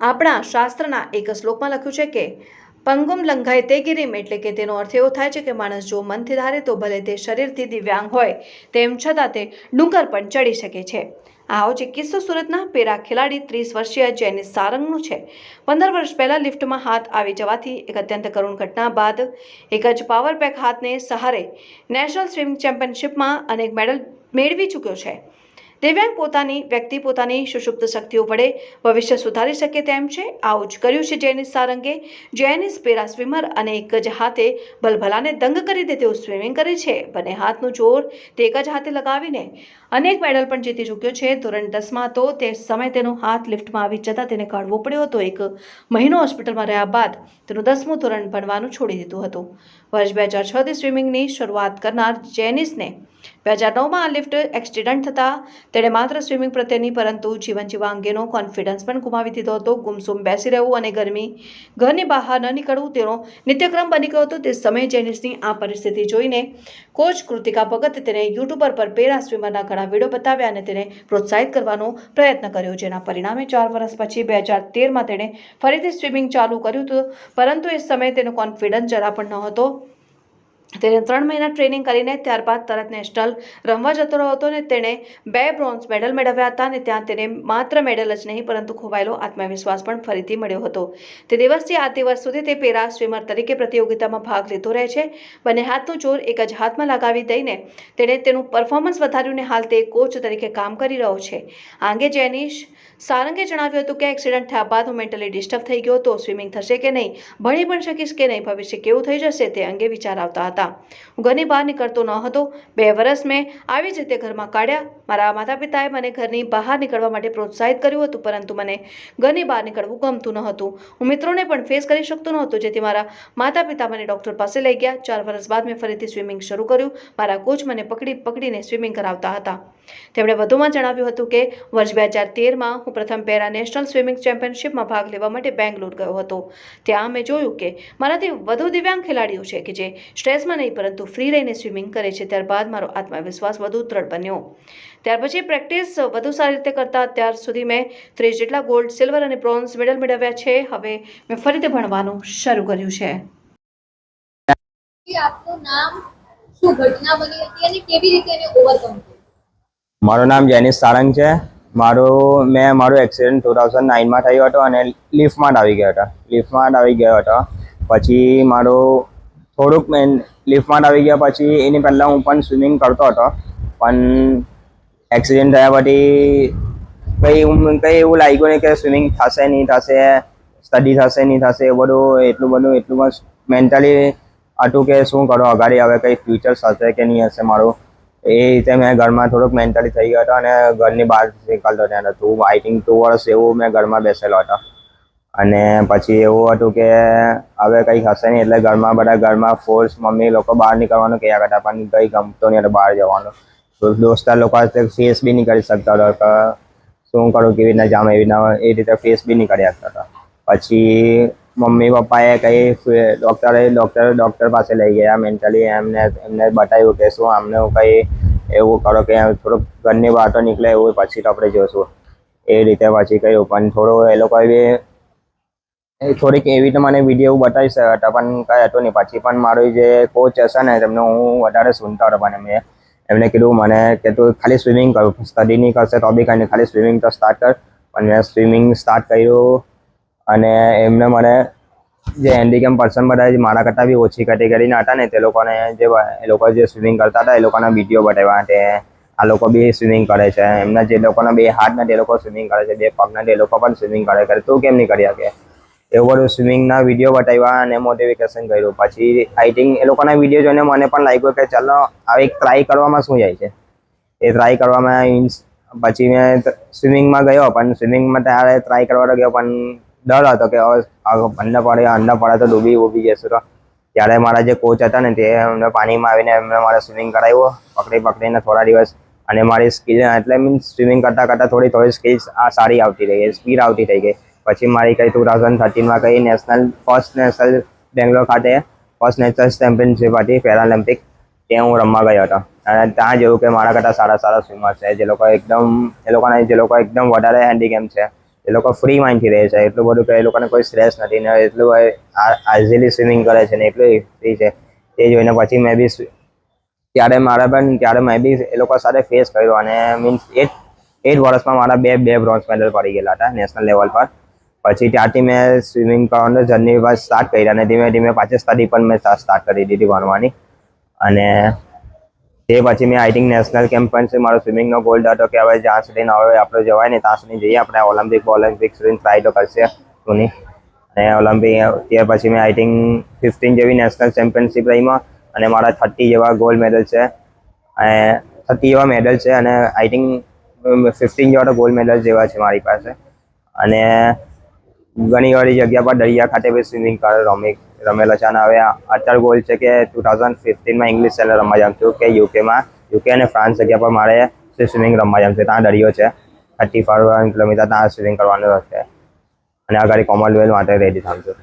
આપણા શાસ્ત્રના એક શ્લોકમાં લખ્યું છે કે, પંગુમ લંઘાય તે ગિરિમ એટલે કે તેનો અર્થ એવો થાય છે કે માણસ જો મનથી ધારે તો ભલે તે શરીરથી દિવ્યાંગ હોય, તેમ છતાં તે ડુંગર પણ ચડી શકે છે. આવો જે કિસ્સો સુરતના પેરા ખેલાડી ત્રીસ વર્ષીય જેનિસ સારંગનો છે. પંદર વર્ષ પહેલાં લિફ્ટમાં હાથ આવી જવાથી એક અત્યંત કરુણ ઘટના બાદ એક જ પાવર પેક હાથને સહારે નેશનલ સ્વિમિંગ ચેમ્પિયનશિપમાં અનેક મેડલ મેળવી ચૂક્યો છે. દિવ્યાંગ પોતાની વ્યક્તિ પોતાની સુષુપ્ત શક્તિઓ વડે ભવિષ્ય સુધારી શકે તેમ છે. આવું જ કર્યું છે જેનિસ સારંગે. જેનિસ પેરા સ્વિમર અને એક જ હાથે ભલભલાને દંગ કરી દે તેવું સ્વિમિંગ કરે છે. બંને હાથનું જોર તે એક જ હાથે લગાવીને અનેક મેડલ પણ જીતી ચૂક્યો છે. ધોરણ દસમાં તો તે સમયે તેનો હાથ લિફ્ટમાં આવી જતાં તેને કાઢવો પડ્યો હતો. એક મહિનો હોસ્પિટલમાં રહ્યા બાદ તેનું દસમું ધોરણ ભણવાનું છોડી દીધું હતું. વર્ષ બે હજાર છથી સ્વિમિંગની શરૂઆત કરનાર જેનિસને બે હજાર નવમાં આ લિફ્ટ એક્સિડન્ટ થતાં તેણે માત્ર સ્વિમિંગ પ્રત્યેની પરંતુ જીવન જીવવા અંગેનો કોન્ફિડન્સ પણ ગુમાવી દીધો હતો. ગુમસુમ બેસી રહેવું અને ગરમી ઘરની બહાર ન નીકળવું તેનો નિત્યક્રમ બની ગયો હતો. તે સમયે જેનિસની આ પરિસ્થિતિ જોઈને કોચ કૃતિકા ભગત તેને યુટ્યુબર પર પેરા સ્વિમરના ઘણા વીડિયો બતાવ્યા અને તેને પ્રોત્સાહિત કરવાનો પ્રયત્ન કર્યો, જેના પરિણામે ચાર વર્ષ પછી બે હજાર તેરમાં તેણે ફરીથી સ્વિમિંગ ચાલુ કર્યું હતું. પરંતુ એ સમયે તેનો કોન્ફિડન્સ જરા પણ ન હતો તેને ત્રણ મહિના ટ્રેનિંગ કરીને ત્યારબાદ તરત નેશનલ રમવા જતો રહ્યો હતો અને તેણે બે બ્રોન્ઝ મેડલ મેળવ્યા હતા અને ત્યાં તેને માત્ર મેડલ જ નહીં, પરંતુ ખોવાયેલો આત્મવિશ્વાસ પણ ફરીથી મળ્યો હતો. તે દિવસથી આ દિવસ સુધી તે પેરા સ્વિમર તરીકે પ્રતિયોગિતામાં ભાગ લીધો રહે છે. બંને હાથનું જોર એક જ હાથમાં લગાવી દઈને તેણે તેનું પરફોર્મન્સ વધાર્યું અને હાલ તે કોચ તરીકે કામ કરી રહ્યો છે. આ અંગે જેનિશ સારંગે જણાવ્યું હતું કે એક્સિડન્ટ થયા બાદ હું મેન્ટલી ડિસ્ટર્બ થઈ ગયો હતો. સ્વિમિંગ થશે કે નહીં, ભણી પણ શકીશ કે નહીં, ભવિષ્ય કેવું થઈ જશે તે અંગે વિચાર આવતા હતા. હું ઘરની બહાર નીકળતો ન હતો. બે વર્ષ મેં આવી જ રીતે ઘરમાં કાઢ્યા. મારા માતા પિતાએ મને ઘરની બહાર નીકળવા માટે પ્રોત્સાહિત કર્યું હતું, પરંતુ મને ઘરની બહાર નીકળવું ગમતું ન હતું. હું મિત્રોને પણ ફેસ કરી શકતો ન હતો, જેથી મારા માતા પિતા મને ડૉક્ટર પાસે લઈ ગયા. ચાર વર્ષ બાદ મેં ફરીથી સ્વિમિંગ શરૂ કર્યું. મારા કોચ મને પકડી પકડીને સ્વિમિંગ કરાવતા હતા. તેમણે વધુમાં જણાવ્યું હતું કે, વર્ષ બે હજાર તેરમાં હું પ્રથમ પેરા નેશનલ સ્વિમિંગ ચેમ્પિયનશિપમાં ભાગ લેવા માટે બેંગ્લોર ગયો હતો. ત્યાં મેં જોયું કે, મારાથી વધુ દિવ્યાંગ ખેલાડીઓ છે કે જે સ્ટ્રેસમાં નહીં પરંતુ ફ્રી રહીને સ્વિમિંગ કરે છે, ત્યારબાદ મારો આત્મવિશ્વાસ વધુ દ્રઢ બન્યો. ત્યાર પછી પ્રેક્ટિસ વધુ સારી રીતે કરતા અત્યાર સુધી મેં ત્રીસ જેટલા ગોલ્ડ, સિલ્વર અને બ્રોન્ઝ મેડલ મેળવ્યા છે. હવે મેં ફરીથી ભણવાનું શરૂ કર્યું છે. આપનું નામ શું? ઘટના બની હતી અને કેવી રીતે એને ઓવરકમ કર્યું મારું નામ જેનિસ સારંગ છે. મારું, મેં મારું એક્સિડન્ટ ટુ થાઉઝન્ડ નાઇનમાં થયો હતો અને લિફ્ટમાં જ આવી ગયો હતો. લિફ્ટમાં જ આવી ગયો હતો. પછી મારું થોડુંક મેં લિફ્ટમાં જ આવી ગયા. પછી એની પહેલાં હું પણ સ્વિમિંગ કરતો હતો. પણ એક્સિડન્ટ થયા પછી કંઈ કંઈ એવું લાગ્યું નહીં કે સ્વિમિંગ થશે નહીં થશે સ્ટડી થશે નહીં થશે, એ બધું, એટલું બધું, એટલું બસ મેન્ટલી હતું કે શું કરો, અગાડી હવે કંઈ ફ્યુચર થશે કે નહીં હશે મારું. એ રીતે મેં ઘરમાં થોડુંક મેન્ટલી થઈ ગયો હતો અને ઘરની બહાર નીકળતો ત્યાં હતો આઈ થિંક ટુ વર્ષ એવું મેં ઘરમાં બેસેલો હતો. અને પછી એવું હતું કે હવે કંઈ હશે નહીં એટલે ઘરમાં બધા ઘરમાં ફોર્સ મમ્મી લોકો બહાર નીકળવાનું કહ્યા કરતા પણ કંઈ ગમતો નહીં હતો બહાર જવાનું. તો દોસ્તાર લોકો ફેસ બી નહીં કરી શકતા હતા કે શું કરું, કેવી રીતના જામ એવી રીતના એ રીતે ફેસ બી નહીં કરી શકતા હતા. પછી મમ્મી પપ્પાએ કંઈ ડૉક્ટરે ડૉક્ટર ડૉક્ટર પાસે લઈ ગયા મેન્ટલી એમને એમને બતાવ્યું કે શું અમને કંઈ એવું કરો કે થોડુંક ઘરની બહાર તો નીકળે એવું પછી તો આપણે જોશું. એ રીતે પછી કહ્યું પણ થોડું એ લોકોએ બી થોડીક એવી તો મને વીડિયો બતાવી હતા, પણ કાંઈ હતું નહીં. પછી પણ મારું જે કોચ હશે ને તેમને હું વધારે સુનતો હતો, પણ મેં એમને કીધું, મને કે તું ખાલી સ્વિમિંગ કર. સ્ટડી નહીં કરશે તો બી કાંઈ ખાલી સ્વિમિંગ તો સ્ટાર્ટ કર. પણ મેં સ્વિમિંગ સ્ટાર્ટ કર્યું. અને એમને મને જે હેન્ડીકેમ પર્સન બધા જે મારા કરતાં બી ઓછી કેટેગરીના હતા ને, તે લોકોને જે એ લોકો જે સ્વિમિંગ કરતા હતા, એ લોકોના વીડિયો બતાવ્યા તે આ લોકો બી સ્વિમિંગ કરે છે. એમના જે લોકોના બે હાથ ને, તે લોકો સ્વિમિંગ કરે છે, બે પગના તે લોકો પણ સ્વિમિંગ કરે કરે તું કેમ નહીં કરી શકે? એવું બધું સ્વિમિંગના વીડિયો બતાવ્યા અને મોટિવેશન કર્યું. પછી આઈ થિંક એ લોકોના વીડિયો જોઈને મને પણ લાગ્યું કે ચાલો આવે ટ્રાય કરવામાં શું જાય છે? એ ટ્રાય કરવામાં પછી મેં સ્વિમિંગમાં ગયો, પણ સ્વિમિંગમાં ત્યારે ટ્રાય કરવા ગયો, પણ ડર હતો કે હવે પડે, અન્ન પડે તો ડૂબી ઊભી જશે તો ત્યારે મારા જે કોચ હતા ને તે એમને પાણીમાં આવીને એમને મારે સ્વિમિંગ કરાવ્યો, પકડી પકડીને થોડા દિવસ. અને મારી સ્કિલ એટલે મીન્સ સ્વિમિંગ કરતાં કરતાં થોડી થોડી સ્કિલ્સ આ સારી આવતી રહી ગઈ સ્પીડ આવતી થઈ ગઈ. પછી મારી કઈ ટુ થાઉઝન્ડ થર્ટીનમાં કઈ નેશનલ ફર્સ્ટ નેશનલ બેંગ્લોર ખાતે ફર્સ્ટ નેશનલ ચેમ્પિયનશિપ હતી, પેરાલિમ્પિક. તે હું રમવા ગયો હતો. અને ત્યાં જોયું કે મારા કરતાં સારા સારા સ્વિમર છે, જે લોકો એકદમ, એ લોકોના, જે લોકો એકદમ વધારે હેન્ડીકેમ છે. એ લોકો ફ્રી માઇન્ડથી રહે છે. એટલું બધું કે એ લોકોને કોઈ સ્ટ્રેસ નથી ને એટલું આઝીલી સ્વિમિંગ કરે છે ને એટલું ફ્રી છે. તે જોઈને પછી મેં બી ત્યારે મારા પણ ત્યારે મેં બી એ લોકો સાથે ફેસ કર્યો અને મીન્સ એ એ વર્ષમાં મારા બે બે બ્રોન્ઝ મેડલ પડી ગયેલા હતા નેશનલ લેવલ પર. પછી ત્યારથી મેં સ્વિમિંગ કરવાનું જર્ની સ્ટાર્ટ કરી અને ધીમે ધીમે પાછી સ્ટડી પણ મેં સ્ટાર્ટ કરી દીધી ભણવાની. અને તે પછી મેં આઈ નેશનલ કેમ્પ પણ છે, મારો સ્વિમિંગનો ગોલ્ડ હતો કે હવે જ્યાં સુધી હવે આપણે જવાય ને ત્યાં સુધી જઈએ, આપણે ઓલિમ્પિક ઓલિમ્પિક સુધી ટ્રાય તો કરશે નહીં અને ઓલિમ્પિક ત્યાર પછી મેં આઈ થિંક ફિફ્ટીન જેવી નેશનલ ચેમ્પિયનશિપ રહીમાં અને મારા થર્ટી જેવા ગોલ્ડ મેડલ છે. અને થર્ટી જેવા મેડલ છે, અને આઈ થિંક ફિફ્ટીન જેવા ગોલ્ડ મેડલ જેવા છે મારી પાસે. અને ઘણી ઘણી જગ્યા પર દરિયા ખાતે બી સ્વિમિંગ રમી રમેલો છે. અને હવે અત્યારે ગોલ છે કે ટુ થાઉઝન્ડ ફિફ્ટીનમાં ઇંગ્લિશ ચેનલ રમવા જાઉં છું કે યુકેમાં યુકે અને ફ્રાન્સ જગ્યા પર મારે સ્વિમિંગ રમવા જાઉં છું. ત્યાં દરિયો છે. થર્ટી ફોર કિલોમીટર ત્યાં સ્વિમિંગ કરવાનું રહેશે. અને આગળ કોમનવેલ્થ માટે રેડી થાઉં છું.